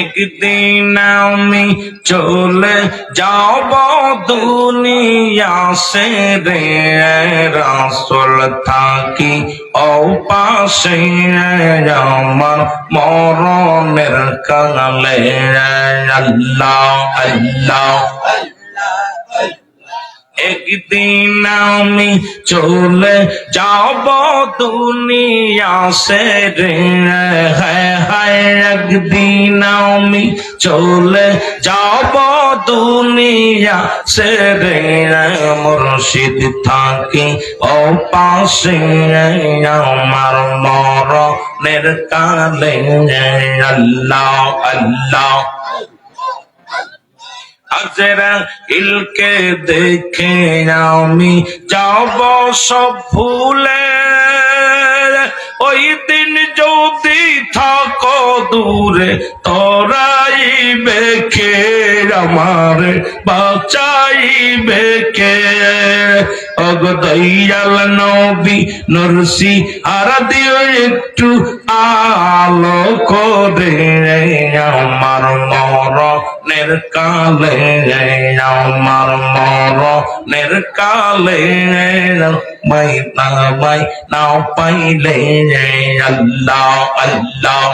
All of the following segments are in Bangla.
একদিন আমি চলে যাব দুনিয়া সে রে, রাসুল থাকি ও পাশে আমার মরণের কালে। আল্লাহ আল্লাহ একদিন আমি চলে যাব দুনিয়া সে একদিন আমি চলে যাব দুনিয়া সে মুর্শিদ থাকি ও পাশে আমার মরণের কালে। আল্লাহ আল্লাহ। আজরা ইলকে দেখে আমি যাব সব ভুলে ওই দিন যদি থাকো দূরে তোরাই বেখে আমার বাঁচাই বেখে অগদয়াল নবী নরসি আর দিও একটু আলো করে আমার মরণের কালে আমার মরণের কালে না মাই নাও পাইলে আল্লাহ আল্লাহ।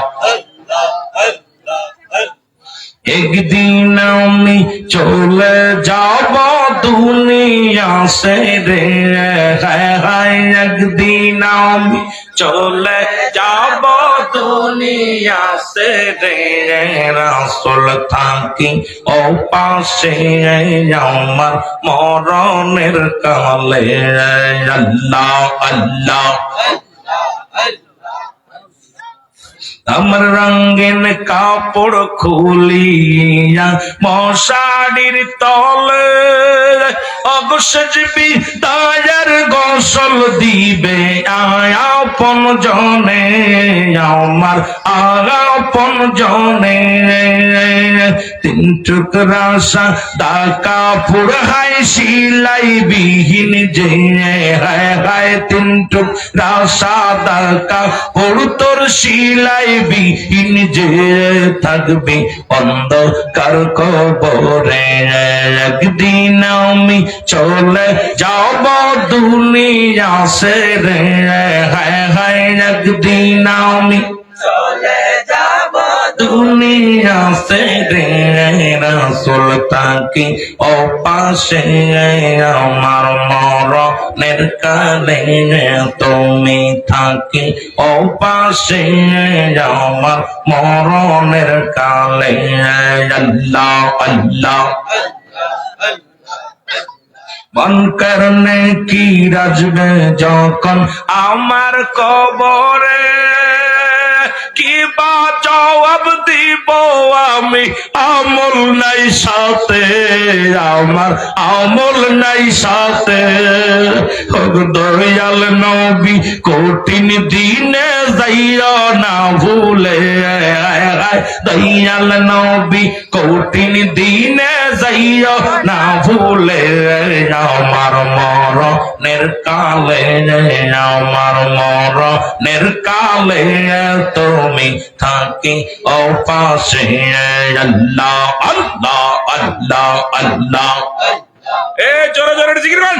একদিন আমি চলে যাব দুনিয়া সে রে হায়, একদিন আমি চলে যাব দুনিয়া সে রে রাসুল থাকি ও পাশে আমার মরণের কালে। আল্লাহ আল্লাহ। আমার রঙিন কাপড় খুলিয়া মশারির তলে অবসজবি তায়ার গসল দিবে। আপন জনে, আমার আপন জনে। তিন টুকরা সাদা কাপড় হাই সিলাই বিহীন যে। হায় হায় তিন টুকরা সাদা কাপড় তোর সিলাই বিহীন যে। থাকবে অন্ধকার কবরে। একদিন আমি চলে যাব দুনিয়া সে রে হায় হায় একদিন আমি। চলে যাব দুনিয়া সে রে রাসুল তাকি ও পাশে আমার মরণের কালে তুমি থাকি ও পাশে আমার মরণের কালে। আল্লাহ আল্লাহ। মন করনে কি রাজবে যখন আমার কবরে? কি বা জবাব দিব আমি? আমল নাই সাথে, আমার আমল নাই সাথে। দয়াল নবী কঠিন দিনে যাইও না ভুলে। দয়াল নবী কঠিন দিনে যাইও না ভুলে আমার মরণের কালে আমার মরণের কালে তুমি থাকি ও পাশে। আল্লাহ আল্লাহ আল্লাহ আল্লাহ। এ জোরে জোরে জিকির কর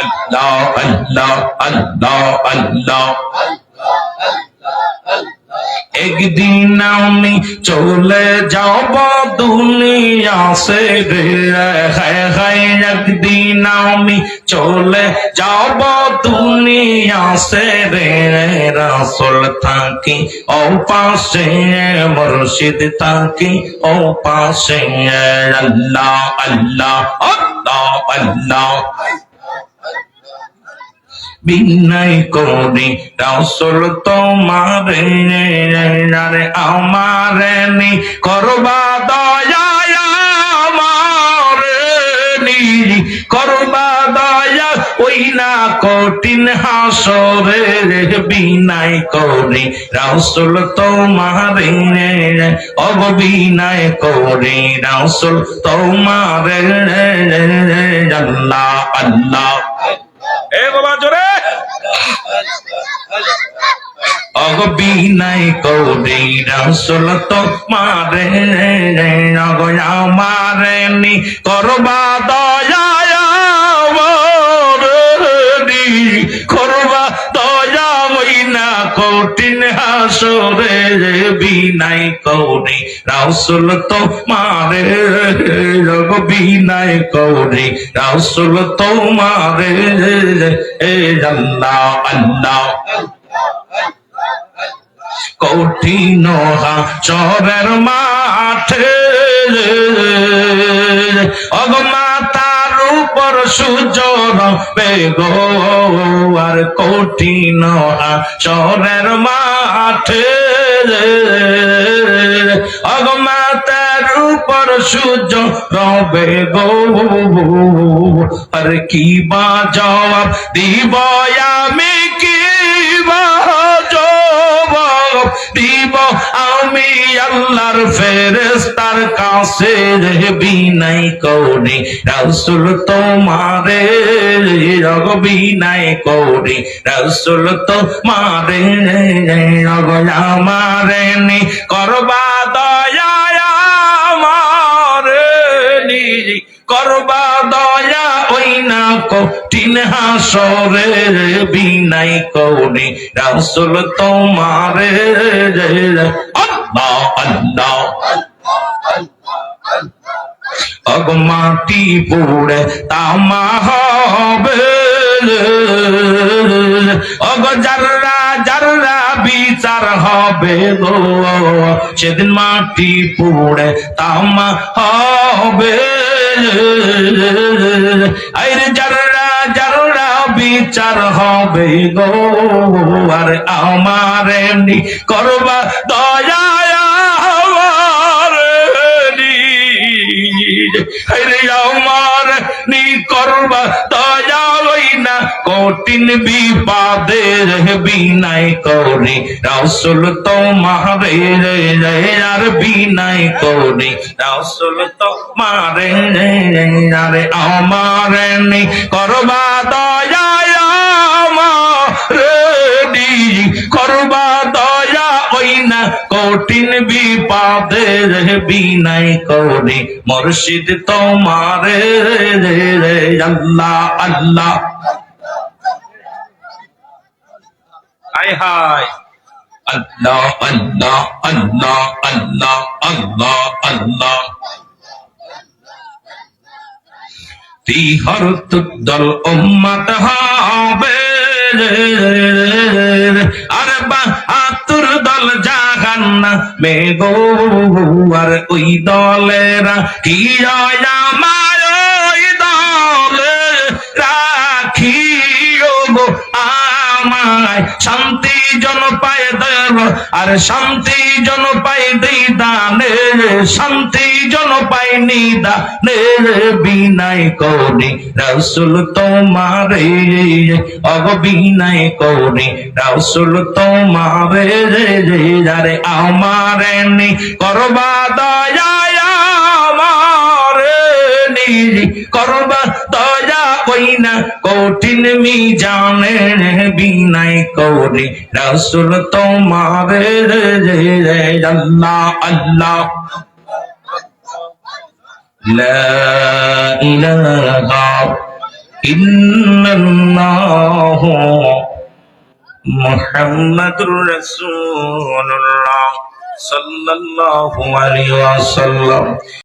আল্লাহ আল্লাহ আল্লাহ আল্লাহ। একদিন আমি চলে যাব দুনিয়া সে হায় হায়, একদিন আমি চলে যাব দুনিয়া সে রে। রাসুল থাকি, ও পাশে মুর্শিদ থাকি, ও পাশে আল্লাহ আল্লাহ আল্লাহ আল্লাহ। বিনয় করি রাসুল তোমারে আমার নি। করবা দয়া আমার নি। করবা দয়া, ওই না কঠিন হাসরে বিনয় করি রাসুল তোমারে অব বিনয় করি রাসুল তোমারে আল্লাহ আল্লাহ এ বাবা জোরে অগবিনাই কৌরি রসুল তো মারে অগ আমারে নি করবা দয়া করবা দয়া ওই না কঠিন হাসরে। বিনাই কৌরি রসুল তো মারে অগ বিনাই কৌরি রসুল তো মারে। এ আল্লাহ আল্লাহ। কঠিন চরের মাঠে। অগমাতার উপর সূর্য বেগো, আর কঠিন চরের মাঠে। অগমাতার উপর সূর্য রবে গো আর কি বা জবাব দিব দিব আমি আল্লাহর ফেরেস্তার কাছে বিনাই করি রসুল তোমারে রগ বিনাই করি রসুল তোমারে রগ আমারে করবা দয়া করবা দয়া, ওই না কঠিন হাসরে বিনাই করি রসুল তোমারে। আল্লাহ আল্লাহ অগমাটি পুড়ে তামা হবে। অগ জাররা জাররা বিচার হবে গো। সেদিন মাটি পুড়ে তামা হবে। আইরে জাররা বিচার হবে গো। আর আমার এমনি করবা দয়া আমার, নি করবা দয়া না কঠিন বিপাদে বিনাই করি। রসুল আর বিনাই করি। রসুল আরে আমার নি করবা আমার করবা কঠিন বিপাদে বিনাই করি মুর্শিদ তোমারে আল্লাহ আল্লাহ। হায় হায় আল্লাহ আল্লাহ আল্লাহ আল্লাহ আল্লাহ আল্লাহ। তিহর তুদ্দল উম্মত হবে মেঘো আর ওই দলেরা কি আমায় শান্তি জন পায় দেব আর শান্তি জন পাই দেই দানে শান্তি জন পাই নিদানে বিনাই করি রসুল তোমারে, অগ বিনাই করি রসুল তোমারে, যারে আমারে নি করবা দয়া আমারে নি, করবা দয়া কই না কঠিন মি জানে বিনাই করি রসুল তোমারে আল্লাহ আল্লাহ لا إله إلا الله محمد رسول الله صلى الله عليه وسلم